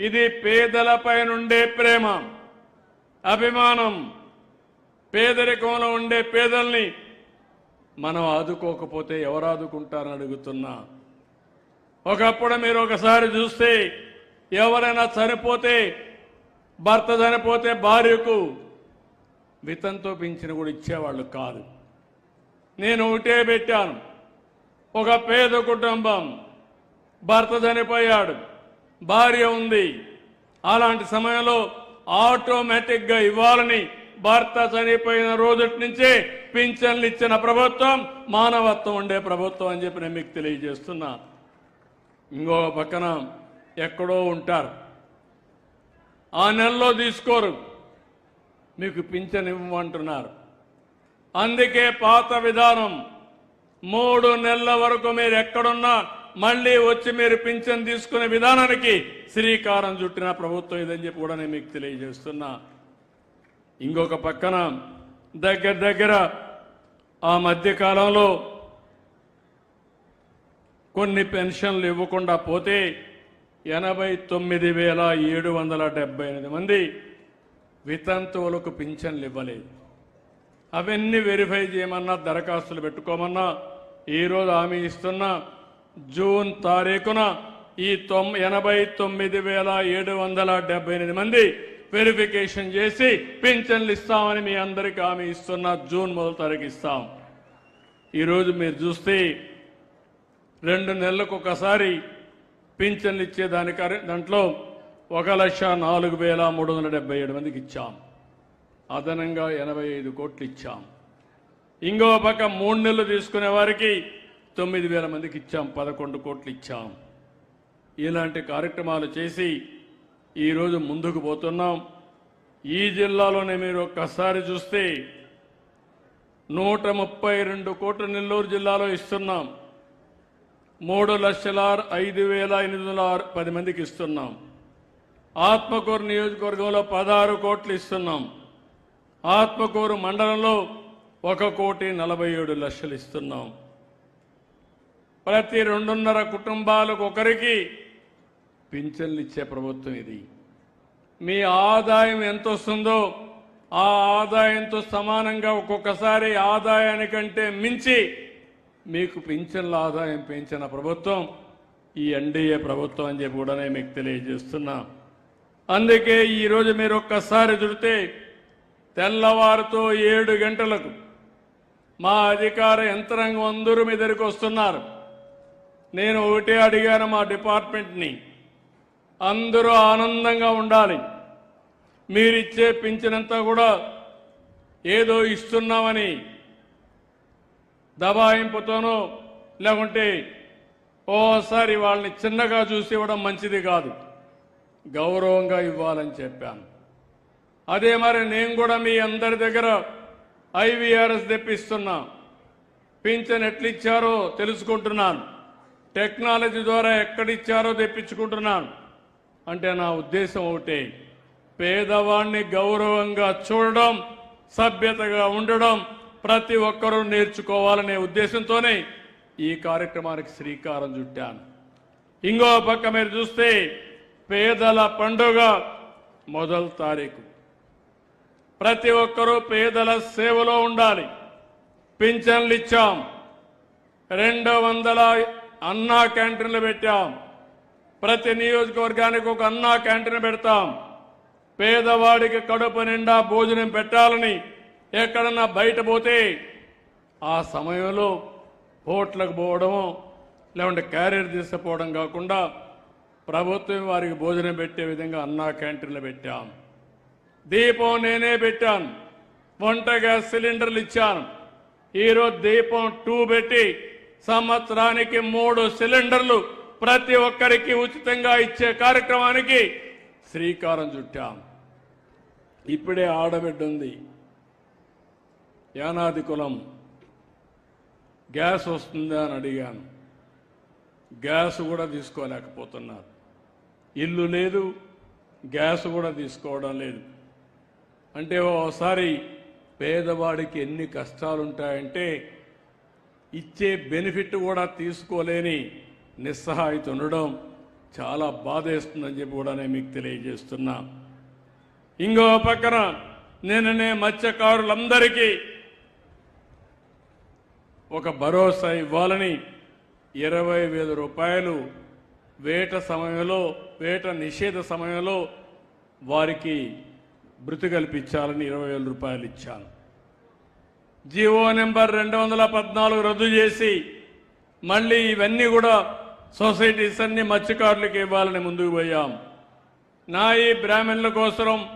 ఇది పేదలపై నుండే ప్రేమ అభిమానం. పేదరికంలో ఉండే పేదల్ని మనం ఆదుకోకపోతే ఎవరు ఆదుకుంటారని అడుగుతున్నా. ఒకప్పుడు మీరు ఒకసారి చూస్తే ఎవరైనా చనిపోతే భర్త చనిపోతే భార్యకు వితంతో పింఛన కూడా ఇచ్చేవాళ్ళు కాదు. నేను ఒకటే పెట్టాను. ఒక పేద కుటుంబం భర్త చనిపోయాడు. భార్య ఉంది. అలాంటి సమయంలో ఆటోమేటిక్గా ఇవ్వాలని భర్త చనిపోయిన రోజుటి నుంచే పింఛన్లు ఇచ్చిన ప్రభుత్వం మానవత్వం ఉండే ప్రభుత్వం అని చెప్పి నేను మీకు తెలియజేస్తున్నా. ఇంకో పక్కన ఎక్కడో ఉంటారు. ఆ నెలలో తీసుకోరు. మీకు పింఛన్ ఇవ్వమంటున్నారు. అందుకే పాత విధానం మూడు నెలల వరకు మీరు ఎక్కడున్నా మళ్ళీ వచ్చి మీరు పింఛన్ తీసుకునే విధానానికి శ్రీకారం చుట్టిన ప్రభుత్వం ఇదని చెప్పి కూడా నేను మీకు తెలియజేస్తున్నా. ఇంకొక పక్కన దగ్గర దగ్గర ఆ మధ్యకాలంలో కొన్ని పెన్షన్లు ఇవ్వకుండా పోతే ఎనభై తొమ్మిది వేల ఏడు వందల డెబ్బై ఎనిమిది మంది వితంతువులకు పింఛన్లు ఇవ్వలేదు. అవన్నీ వెరిఫై చేయమన్నా దరఖాస్తులు పెట్టుకోమన్నా ఈరోజు హామీ ఇస్తున్నా జూన్ తారీఖున ఈ తొమ్ ఎనభై తొమ్మిది వేల ఏడు వందల డెబ్బై ఎనిమిది మంది వెరిఫికేషన్ చేసి పింఛన్లు ఇస్తామని మీ అందరికీ హామీ ఇస్తున్న జూన్ మొదటి తారీఖు ఇస్తాం. ఈరోజు మీరు చూస్తే రెండు నెలలకు ఒకసారి పింఛన్లు ఇచ్చే దానికి దాంట్లో ఒక లక్ష నాలుగు వేల మూడు వందల డెబ్బై ఏడు మందికి ఇచ్చాం. అదనంగా ఎనభై ఐదు కోట్లు ఇచ్చాం. ఇంకో పక్క మూడు నెలలు తీసుకునే వారికి తొమ్మిది వేల మందికి ఇచ్చాం పదకొండు కోట్లు ఇచ్చాం. ఇలాంటి కార్యక్రమాలు చేసి ఈరోజు ముందుకు పోతున్నాం. ఈ జిల్లాలోనే మీరు ఒక్కసారి చూస్తే నూట ముప్పై రెండు కోట్ల నెల్లూరు జిల్లాలో ఇస్తున్నాం. మూడు లక్షల ఐదు వేల ఎనిమిది వందల ఆరు- పది మందికి ఇస్తున్నాం. ఆత్మకూరు నియోజకవర్గంలో పదహారు కోట్లు ఇస్తున్నాం. ఆత్మకూరు మండలంలో ఒక కోటి నలభై ఏడు లక్షలు ఇస్తున్నాం. ప్రతి రెండున్నర కుటుంబాలకు ఒకరికి పింఛన్లు ఇచ్చే ప్రభుత్వం ఇది. మీ ఆదాయం ఎంత వస్తుందో ఆ ఆదాయంతో సమానంగా ఒక్కొక్కసారి ఆదాయానికంటే మించి మీకు పింఛన్ల ఆదాయం పెంచిన ప్రభుత్వం ఈ ఎన్డీఏ ప్రభుత్వం అని చెప్పి కూడా నేను మీకు తెలియజేస్తున్నా. అందుకే ఈరోజు మీరు ఒక్కసారి చూడితే తెల్లవారుతో ఏడు గంటలకు మా అధికార యంత్రాంగం అందరూ మీ దగ్గరికి వస్తున్నారు. నేను ఒకటే అడిగాను మా డిపార్ట్మెంట్ని. అందరూ ఆనందంగా ఉండాలి. మీరిచ్చే పింఛనంతా కూడా ఏదో ఇస్తున్నామని దబాయింపుతోనో లేకుంటే ఓసారి వాళ్ళని చిన్నగా చూసి ఇవ్వడం మంచిది కాదు. గౌరవంగా ఇవ్వాలని చెప్పాను. అదే మరి నేను కూడా మీ అందరి దగ్గర ఐవీఆర్ఎస్ తెప్పిస్తున్నా. పింఛన్ ఎట్లిచ్చారో తెలుసుకుంటున్నాను. టెక్నాలజీ ద్వారా ఎక్కడిచ్చారో తెప్పించుకుంటున్నాను. అంటే నా ఉద్దేశం ఒకటే పేదవాణ్ణి గౌరవంగా చూడడం సభ్యతగా ఉండడం ప్రతి ఒక్కరూ నేర్చుకోవాలనే ఉద్దేశంతోనే ఈ కార్యక్రమానికి శ్రీకారం చుట్టాను. ఇంకో పక్క మీరు చూస్తే పేదల పండుగ మొదల తారీఖు. ప్రతి ఒక్కరూ పేదల సేవలో ఉండాలి. పింఛన్లు ఇచ్చాం రెండు వందల అన్నా క్యాంటీన్లు పెట్టాం. ప్రతి నియోజకవర్గానికి ఒక అన్నా క్యాంటీన్ పెడతాం. పేదవాడికి కడుపు నిండా భోజనం పెట్టాలని ఎక్కడన్నా బయట పోతే ఆ సమయంలో హోటళ్ళకు పోవడము లేకుంటే క్యారియర్ తీసుకుపోవడం కాకుండా ప్రభుత్వం వారికి భోజనం పెట్టే విధంగా అన్నా క్యాంటీన్లు పెట్టాం. దీపం నేనే పెట్టాను. వంట గ్యాస్ సిలిండర్లు ఇచ్చాను. ఈరోజు దీపం టూ పెట్టి సంవత్సరానికి మూడు సిలిండర్లు ప్రతి ఒక్కరికి ఉచితంగా ఇచ్చే కార్యక్రమానికి శ్రీకారం చుట్టాం. ఇప్పుడే ఆడబిడ్డ ఉంది. యానాది కులం. గ్యాస్ వస్తుందా అని అడిగాను. గ్యాస్ కూడా తీసుకోలేకపోతున్నారు. ఇల్లు లేదు గ్యాస్ కూడా తీసుకోవడం లేదు. అంటే ఓసారి పేదవాడికి ఎన్ని కష్టాలుంటాయంటే ఇచ్చే బెనిఫిట్ కూడా తీసుకోలేని నిస్సహాయత ఉండడం చాలా బాధేస్తుందని చెప్పి కూడా నేను మీకు తెలియజేస్తున్నా. ఇంకో పక్కన నిన్ననే మత్స్యకారులందరికీ ఒక భరోసా ఇవ్వాలని ఇరవై వేల రూపాయలు వేట సమయంలో వేట నిషేధ సమయంలో వారికి భృతి కల్పించాలని ఇరవై వేల రూపాయలు ఇచ్చాను. జీవో నెంబర్ రెండు వందల పద్నాలుగు రద్దు చేసి మళ్ళీ ఇవన్నీ కూడా సొసైటీస్ అన్ని మత్స్యకారులకు ఇవ్వాలని ముందుకు పోయాం. నా ఈ బ్రాహ్మణుల కోసం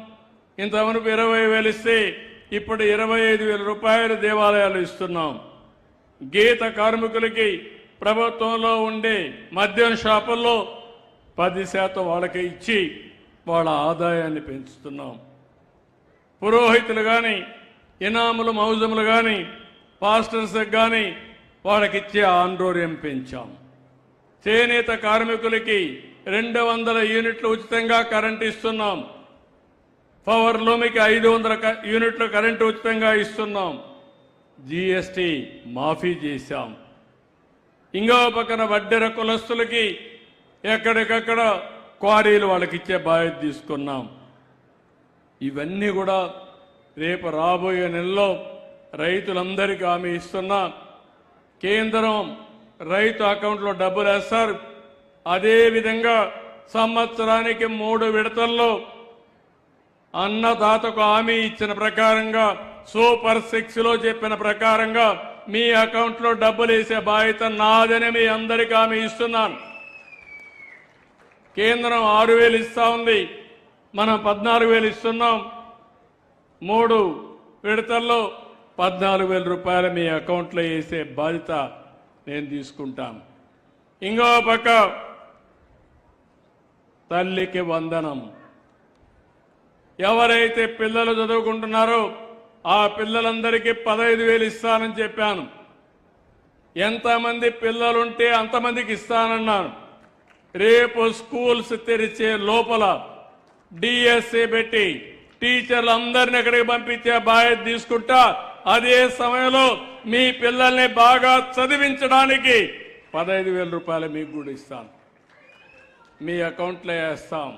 ఇంతవరకు ఇరవై వేలు ఇస్తే ఇప్పుడు ఇరవై ఐదు వేల రూపాయలు దేవాలయాలు ఇస్తున్నాం. గీత కార్మికులకి ప్రభుత్వంలో ఉండే మద్యం షాపుల్లో పది శాతం వాళ్ళకి ఇచ్చి వాళ్ళ ఆదాయాన్ని పెంచుతున్నాం. పురోహితులు కానీ ఇనాములు మౌజములు కానీ పాస్టర్స్ కానీ వాళ్ళకిచ్చే ఆండ్రోర్యం పెంచాం. చేనేత కార్మికులకి రెండు వందల యూనిట్లు ఉచితంగా కరెంట్ ఇస్తున్నాం. పవర్ లూమికి ఐదు వందల యూనిట్లు కరెంటు ఉచితంగా ఇస్తున్నాం. జీఎస్టీ మాఫీ చేశాం. ఇంకో పక్కన వడ్డెర కులస్తులకి ఎక్కడికక్కడ క్వారీలు వాళ్ళకిచ్చే బాధ్యత తీసుకున్నాం. ఇవన్నీ కూడా రేపు రాబోయే నెలలో రైతులందరికీ హామీ ఇస్తున్నా. కేంద్రం రైతు అకౌంట్లో డబ్బులు వేస్తారు. అదేవిధంగా సంవత్సరానికి మూడు విడతల్లో అన్నదాతకు హామీ ఇచ్చిన ప్రకారంగా సూపర్ సిక్స్లో చెప్పిన ప్రకారంగా మీ అకౌంట్లో డబ్బులు వేసే బాధ్యత నాదని మీ అందరికీ హామీ ఇస్తున్నాను. కేంద్రం ఆరు వేలు ఇస్తా ఉంది. మనం పద్నాలుగు వేలు ఇస్తున్నాం. మూడు విడతల్లో పద్నాలుగు వేల రూపాయలు మీ అకౌంట్లో వేసే బాధ్యత నేను తీసుకుంటాను. ఇంకో పక్క తల్లికి వందనం. ఎవరైతే పిల్లలు చదువుకుంటున్నారో ఆ పిల్లలందరికీ పదహైదు వేలు ఇస్తానని చెప్పాను. ఎంతమంది పిల్లలుంటే అంతమందికి ఇస్తానన్నాను. రేపు స్కూల్స్ తెరిచే లోపల డిఎస్సి పెట్టి టీచర్లు అందరిని ఎక్కడికి పంపించే బాధ్యత తీసుకుంటా అదే సమయంలో మీ పిల్లల్ని బాగా చదివించడానికి పదహైదు వేల రూపాయలు మీకు కూడా ఇస్తాను. మీ అకౌంట్లో వేస్తాం.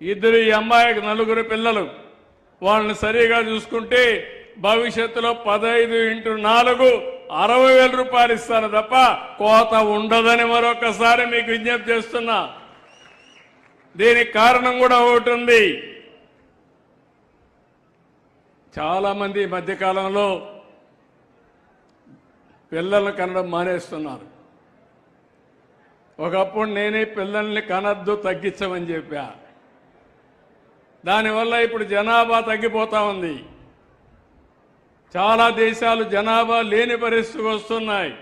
ఇద్దరు ఈ అమ్మాయికి నలుగురు పిల్లలు వాళ్ళని సరిగా చూసుకుంటే భవిష్యత్తులో పదహైదు ఇంటూ నాలుగు అరవై వేల రూపాయలు ఇస్తాను తప్ప కోత ఉండదని మరొకసారి మీకు విజ్ఞప్తి చేస్తున్నా. దీనికి కారణం కూడా ఒకటి ఉంది. చాలామంది ఈ మధ్యకాలంలో పిల్లల్ని కనడం మానేస్తున్నారు. ఒకప్పుడు నేనే పిల్లల్ని కనద్దు తగ్గించమని చెప్పా. దానివల్ల ఇప్పుడు జనాభా తగ్గిపోతా ఉంది. చాలా దేశాలు జనాభా లేని పరిస్థితికి వస్తున్నాయి.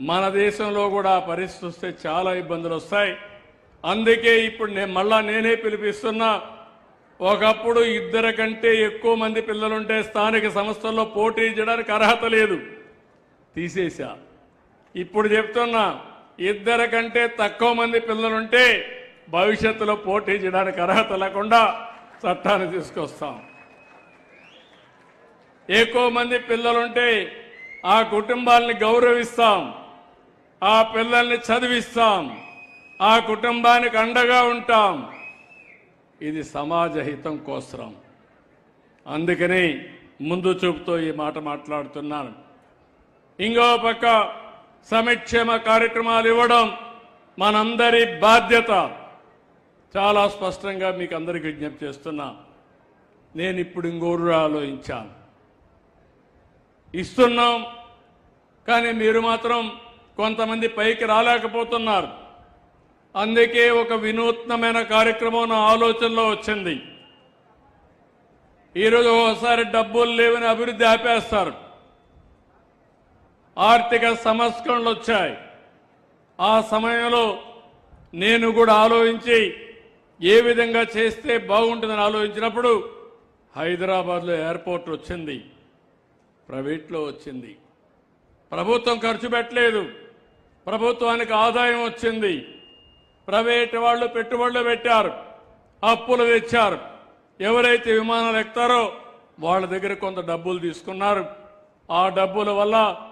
మన దేశంలో కూడా పరిస్థితి వస్తే చాలా ఇబ్బందులు వస్తాయి. అందుకే ఇప్పుడు నేను మళ్ళా నేనే పిలిపిస్తున్నా. ఒకప్పుడు ఇద్దరు కంటే ఎక్కువ మంది పిల్లలుంటే స్థానిక సంస్థల్లో పోటీ చేయడానికి అర్హత లేదు. తీసేశా. ఇప్పుడు చెప్తున్నా ఇద్దరు కంటే తక్కువ మంది పిల్లలుంటే భవిష్యత్తులో పోటీ చేయడానికి అర్హత లేకుండా చట్టాన్ని తీసుకొస్తాం. ఎక్కువ మంది పిల్లలుంటే ఆ కుటుంబాలని గౌరవిస్తాం. ఆ పిల్లల్ని చదివిస్తాం. ఆ కుటుంబానికి అండగా ఉంటాం. ఇది సమాజ హితం కోసరం. అందుకని ముందు చూపుతో ఈ మాట మాట్లాడుతున్నాను. ఇంకో పక్క సమక్షేమ కార్యక్రమాలు ఇవ్వడం మనందరి బాధ్యత. చాలా స్పష్టంగా మీకు అందరికి విజ్ఞప్తి చేస్తున్నా. నేను ఇప్పుడు ఇంకోరు ఆలోచించాను. ఇస్తున్నాం కానీ మీరు మాత్రం కొంతమంది పైకి రాలేకపోతున్నారు. అందుకే ఒక వినూత్నమైన కార్యక్రమం నా ఆలోచనలో వచ్చింది. ఈరోజు ఒకసారి డబ్బులు లేవని అభివృద్ధి ఆపేస్తారు. ఆర్థిక సంస్కరణలు వచ్చాయి. ఆ సమయంలో నేను కూడా ఆలోచించి ఏ విధంగా చేస్తే బాగుంటుందని ఆలోచించినప్పుడు హైదరాబాద్లో ఎయిర్పోర్ట్ వచ్చింది. ప్రైవేట్లో వచ్చింది. ప్రభుత్వం ఖర్చు పెట్టలేదు. ప్రభుత్వానికి ఆదాయం వచ్చింది. ప్రైవేట్ వాళ్ళు పెట్టుబడులు పెట్టారు. అప్పులు తెచ్చారు. ఎవరైతే విమానాలు ఎక్కుతారో వాళ్ళ దగ్గర కొంత డబ్బులు తీసుకున్నారు. ఆ డబ్బుల వల్ల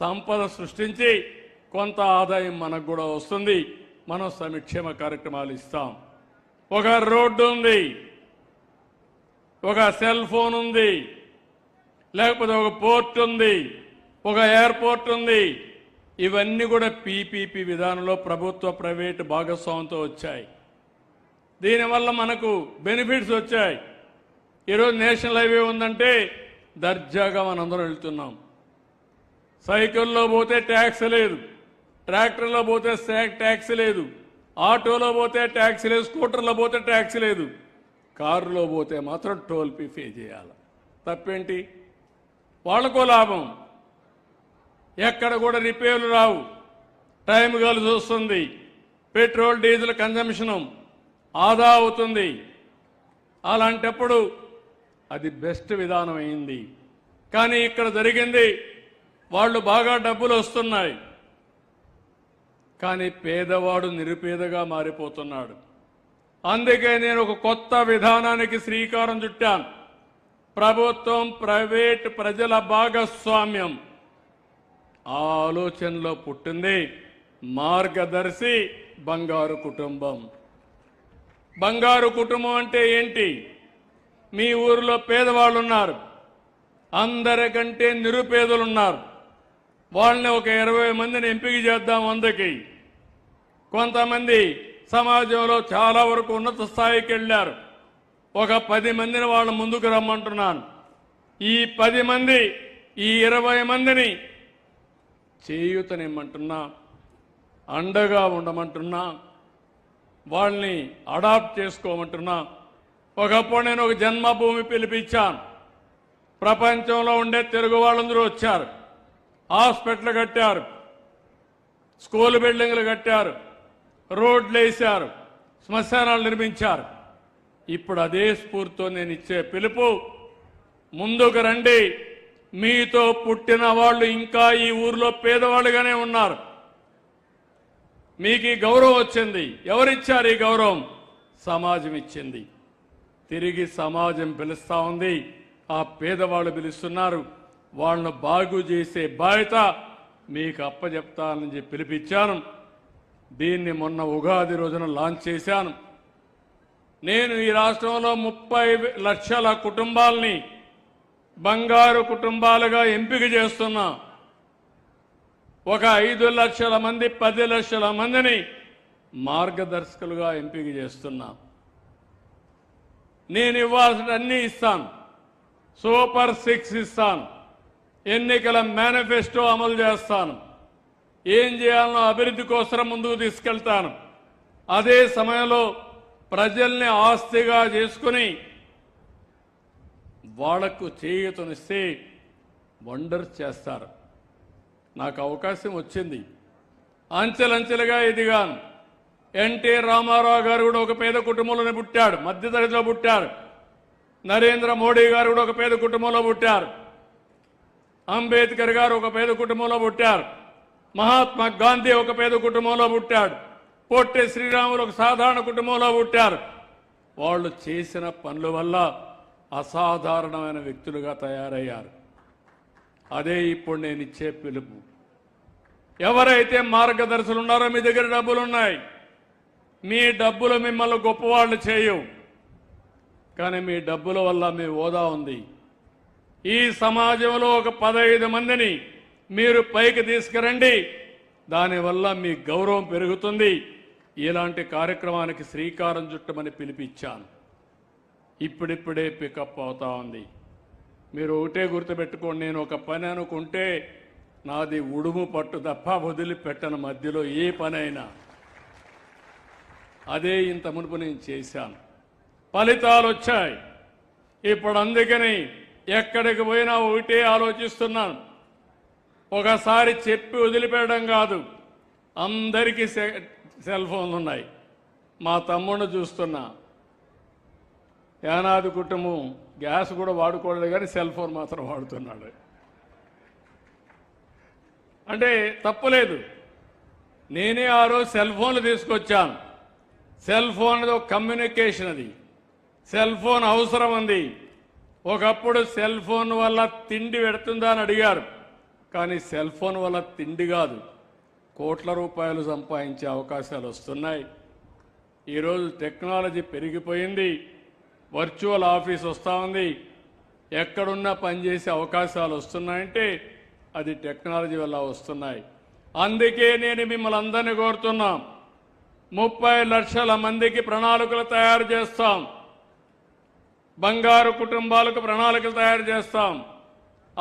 సంపద సృష్టించి కొంత ఆదాయం మనకు కూడా వస్తుంది. మనం సంక్షేమ కార్యక్రమాలు ఇస్తాం. ఒక రోడ్డు ఉంది. ఒక సెల్ ఫోన్ ఉంది. లేకపోతే ఒక పోర్ట్ ఉంది. ఒక ఎయిర్పోర్ట్ ఉంది. ఇవన్నీ కూడా పీపీపీ విధానంలో ప్రభుత్వ ప్రైవేటు భాగస్వామ్యంతో వచ్చాయి. దీనివల్ల మనకు బెనిఫిట్స్ వచ్చాయి. ఈరోజు నేషనల్ హైవే ఉందంటే దర్జాగా మనందరం వెళ్తున్నాం. సైకిల్లో పోతే ట్యాక్స్ లేదు. ట్రాక్టర్లో పోతే ట్యాక్స్ లేదు. ఆటోలో పోతే ట్యాక్స్ లేదు. స్కూటర్లో పోతే ట్యాక్స్ లేదు. కారులో పోతే మాత్రం టోల్ ఫీ పే చేయాలి. తప్పేంటి? వాళ్ళకో లాభం. ఎక్కడ కూడా రిపేర్లు రావు. టైం కలిసి వస్తుంది పెట్రోల్ డీజిల్ కన్జంప్షన్ ఆదా అవుతుంది. అలాంటప్పుడు అది బెస్ట్ విధానం అయింది. కానీ ఇక్కడ జరిగింది వాళ్ళు బాగా డబ్బులు వస్తున్నాయి. కానీ పేదవాడు నిరుపేదగా మారిపోతున్నాడు. అందుకే నేను ఒక కొత్త విధానానికి శ్రీకారం చుట్టాను. ప్రభుత్వం ప్రైవేట్ ప్రజల భాగస్వామ్యం. ఆలోచనలో పుట్టింది మార్గదర్శి బంగారు కుటుంబం. బంగారు కుటుంబం అంటే ఏంటి? మీ ఊరిలో పేదవాళ్ళు ఉన్నారు అందరికంటే నిరుపేదలు ఉన్నారు వాళ్ళని ఒక ఇరవై మందిని ఎంపిక చేద్దాం వందకి. కొంతమంది సమాజంలో చాలా వరకు ఉన్నత స్థాయికి వెళ్ళారు. ఒక పది మందిని వాళ్ళ ముందుకు రమ్మంటున్నాను. ఈ పది మంది ఈ ఇరవై మందిని చేయూతనిమ్మంటున్నా అండగా ఉండమంటున్నా వాళ్ళని అడాప్ట్ చేసుకోమంటున్నా. ఒకప్పుడు నేను ఒక జన్మభూమి పిలిపించాను. ప్రపంచంలో ఉండే తెలుగు వాళ్ళందరూ వచ్చారు. హాస్పిటల్ కట్టారు. స్కూల్ బిల్డింగ్లు కట్టారు. రోడ్లు వేశారు. శ్మశానాలు నిర్మించారు. ఇప్పుడు అదే స్ఫూర్తితో నేను ఇచ్చే పిలుపు ముందుకు రండి. మీతో పుట్టిన వాళ్ళు ఇంకా ఈ ఊర్లో పేదవాళ్ళుగానే ఉన్నారు. మీకు ఈ గౌరవం వచ్చింది. ఎవరిచ్చారు ఈ గౌరవం? సమాజం ఇచ్చింది. తిరిగి సమాజం పిలుస్తా ఉంది. ఆ పేదవాళ్ళు పిలుస్తున్నారు. వాళ్ళను బాగు చేసే బాధ్యత మీకు అప్పచెప్తానని చెప్పి పిలిపించాను. దీన్ని మొన్న ఉగాది రోజున లాంచ్ చేశాను. నేను ఈ రాష్ట్రంలో ముప్పై లక్షల కుటుంబాలని బంగారు కుటుంబాలుగా ఎంపిక చేస్తున్నాం ఒక ఐదు లక్షల మంది పది లక్షల మందిని మార్గదర్శకులుగా ఎంపిక చేస్తున్నాం. నేను ఇవ్వాల్సిన అన్నీ ఇస్తాను. సూపర్ సిక్స్ ఇస్తాను. ఎన్నికల మేనిఫెస్టో అమలు చేస్తాను. ఏం చేయాలనో అభివృద్ధి కోసం ముందుకు తీసుకెళ్తాను. అదే సమయంలో ప్రజల్ని ఆస్తిగా చేసుకుని వాళ్ళకు చేయూతనిస్తే వండర్ చేస్తారు. నాకు అవకాశం వచ్చింది. అంచెలంచెలుగా ఎదిగాను. ఎన్టీ రామారావు గారు కూడా ఒక పేద కుటుంబంలోనే పుట్టాడు. మధ్యతరగతిలో పుట్టారు. నరేంద్ర మోడీ గారు కూడా ఒక పేద కుటుంబంలో పుట్టారు. అంబేద్కర్ గారు ఒక పేద కుటుంబంలో పుట్టారు. మహాత్మా గాంధీ ఒక పేద కుటుంబంలో పుట్టాడు. పొట్టి శ్రీరాములు ఒక సాధారణ కుటుంబంలో పుట్టారు. వాళ్ళు చేసిన పనుల వల్ల అసాధారణమైన వ్యక్తులుగా తయారయ్యారు. అదే ఇప్పుడు నేను ఇచ్చే పిలుపు. ఎవరైతే మార్గదర్శులు ఉన్నారో మీ దగ్గర డబ్బులు ఉన్నాయి మీ డబ్బులు మిమ్మల్ని గొప్పవాళ్ళు చేయవు. కానీ మీ డబ్బుల వల్ల మీ హోదా ఉంది. ఈ సమాజంలో ఒక పదహైదు మందిని మీరు పైకి తీసుకురండి. దానివల్ల మీ గౌరవం పెరుగుతుంది. ఇలాంటి కార్యక్రమానికి శ్రీకారం చుట్టమని పిలిపించాను. ఇప్పుడిప్పుడే పికప్ అవుతా ఉంది. మీరు ఒకటే గుర్తుపెట్టుకోండి నేను ఒక పని అనుకుంటే నాది ఉడుము పట్టు తప్ప వదిలిపెట్టను మధ్యలో ఏ పనైనా. అదే ఇంత మునుపు నేను చేశాను. ఫలితాలు వచ్చాయి. ఇప్పుడు అందుకని ఎక్కడికి పోయినా ఒకటే ఆలోచిస్తున్నాను. ఒకసారి చెప్పి వదిలిపెట్టడం కాదు అందరికీ సె- సెల్ ఫోన్లు ఉన్నాయి మా తమ్ముడిని చూస్తున్నా. యానాది కుటుంబం గ్యాస్ కూడా వాడుకోలేదు కానీ సెల్ ఫోన్ మాత్రం వాడుతున్నాడు. అంటే తప్పలేదు నేనే ఆ రోజు సెల్ ఫోన్లు తీసుకొచ్చాను. సెల్ ఫోన్ ఒక కమ్యూనికేషన్ అది. సెల్ ఫోన్ అవసరం ఉంది. ఒకప్పుడు సెల్ ఫోన్ వల్ల తిండి పెడుతుందా అని అడిగారు. కానీ సెల్ ఫోన్ వల్ల తిండి కాదు. కోట్ల రూపాయలు సంపాదించే అవకాశాలు వస్తున్నాయి. ఈరోజు టెక్నాలజీ పెరిగిపోయింది. వర్చువల్ ఆఫీస్ వస్తూ ఉంది. ఎక్కడున్నా పనిచేసే అవకాశాలు వస్తున్నాయంటే అది టెక్నాలజీ వల్ల వస్తున్నాయి. అందుకే నేను మిమ్మల్ని అందరినీ కోరుతున్నాం. ముప్పై లక్షల మందికి ప్రణాళికలు తయారు చేస్తాం. బంగారు కుటుంబాలకు ప్రణాళికలు తయారు చేస్తాం.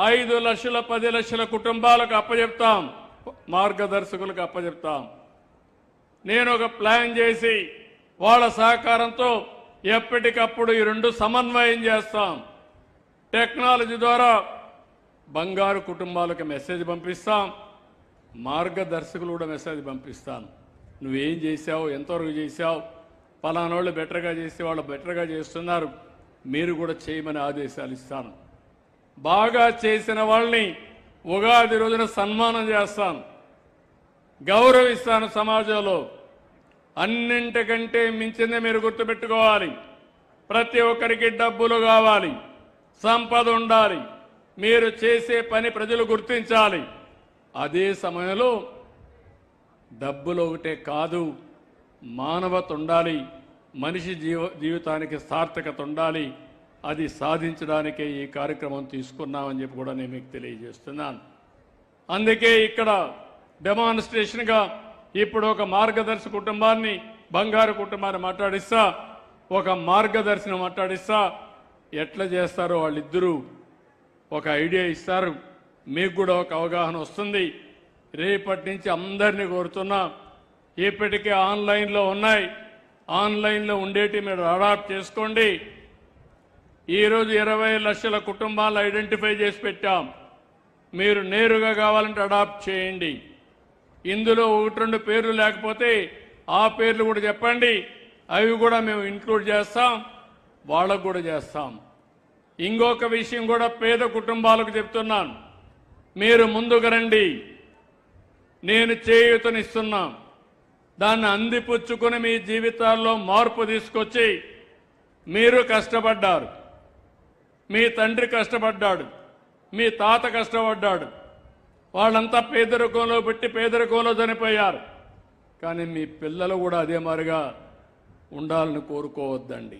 ఐదు లక్షల పది లక్షల కుటుంబాలకు అప్పజెప్తాం. మార్గదర్శకులకు అప్పజెప్తాం. నేను ఒక ప్లాన్ చేసి వాళ్ళ సహకారంతో ఎప్పటికప్పుడు ఈ రెండు సమన్వయం చేస్తాం. టెక్నాలజీ ద్వారా బంగారు కుటుంబాలకు మెసేజ్ పంపిస్తాం. మార్గదర్శకులు కూడా మెసేజ్ పంపిస్తాను నువ్వేం చేసావు ఎంతవరకు చేశావు? పలానోళ్ళు బెటర్గా చేసే వాళ్ళు బెటర్గా చేస్తున్నారు. మీరు కూడా చేయమని ఆదేశాలు ఇస్తాను. బాగా చేసిన వాళ్ళని ఉగాది రోజున సన్మానం చేస్తాను. గౌరవిస్తాను సమాజంలో. అన్నింటికంటే మించింది మీరు గుర్తుపెట్టుకోవాలి. ప్రతి ఒక్కరికి డబ్బులు కావాలి. సంపద ఉండాలి. మీరు చేసే పని ప్రజలు గుర్తించాలి. అదే సమయంలో డబ్బులు ఒకటే కాదు మానవత ఉండాలి మనిషి జీవ జీవితానికి సార్థకత ఉండాలి. అది సాధించడానికే ఈ కార్యక్రమం తీసుకున్నామని చెప్పి కూడా నేను మీకు తెలియజేస్తున్నాను. అందుకే ఇక్కడ డెమాన్స్ట్రేషన్గా ఇప్పుడు ఒక మార్గదర్శి కుటుంబాన్ని బంగారు కుటుంబాన్ని మాట్లాడిస్తా ఒక మార్గదర్శిని మాట్లాడిస్తా. ఎట్లా చేస్తారో వాళ్ళిద్దరూ ఒక ఐడియా ఇస్తారు. మీకు కూడా ఒక అవగాహన వస్తుంది. రేపటి నుంచి అందరినీ కోరుతున్నా. ఇప్పటికే ఆన్లైన్లో ఉన్నాయి. ఆన్లైన్లో ఉండేటి మీరు అడాప్ట్ చేసుకోండి. ఈరోజు ఇరవై లక్షల కుటుంబాలు ఐడెంటిఫై చేసి పెట్టాం. మీరు నేరుగా కావాలంటే అడాప్ట్ చేయండి. ఇందులో ఒకటి రెండు పేర్లు లేకపోతే ఆ పేర్లు కూడా చెప్పండి. అవి కూడా మేము ఇంక్లూడ్ చేస్తాం. వాళ్ళకు కూడా చేస్తాం. ఇంకొక విషయం కూడా పేద కుటుంబాలకు చెప్తున్నాను. మీరు ముందుకు రండి. నేను చేయూతనిస్తున్నా. దాన్ని అందిపుచ్చుకుని మీ జీవితాల్లో మార్పు తీసుకొచ్చి మీరు కష్టపడ్డారు. మీ తండ్రి కష్టపడ్డాడు. మీ తాత కష్టపడ్డాడు. వాళ్ళంతా పేదరికంలో పెట్టి పేదరికంలో చనిపోయారు. కానీ మీ పిల్లలు కూడా అదే మారిగా ఉండాలని కోరుకోవద్దండి.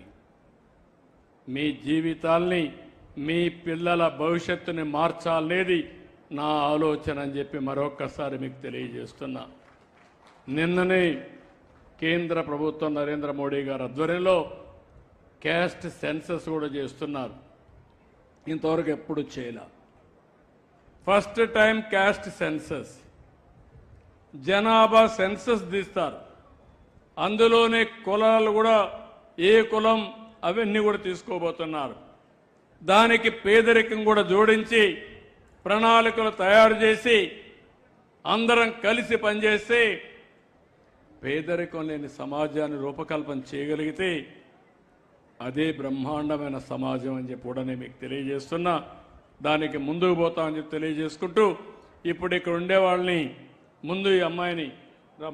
మీ జీవితాల్ని మీ పిల్లల భవిష్యత్తుని మార్చాలనేది నా ఆలోచన అని చెప్పి మరొక్కసారి మీకు తెలియజేస్తున్నా. నిన్ననే కేంద్ర ప్రభుత్వం నరేంద్ర మోడీ గారి ఆధ్వర్యంలో క్యాస్ట్ సెన్సస్ కూడా చేస్తున్నారు. ఇంతవరకు ఎప్పుడు చేయలే. First time caste census. జనాభా సెన్సస్ తీస్తారు. అందులోనే కులాలు కూడా ఏ కులం అవన్నీ కూడా తీసుకోబోతున్నారు. దానికి పేదరికం కూడా జోడించి ప్రణాళికలు తయారు చేసి అందరం కలిసి పనిచేస్తే పేదరికం లేని సమాజాన్ని రూపకల్పన చేయగలిగితే అదే బ్రహ్మాండమైన సమాజం అని చెప్పి కూడా నేను మీకు తెలియజేస్తున్నా. దానికి ముందుకు పోతామని చెప్పి తెలియజేసుకుంటూ ఇప్పుడు ఇక్కడ ఉండే వాళ్ళని ముందు ఈ అమ్మాయిని రా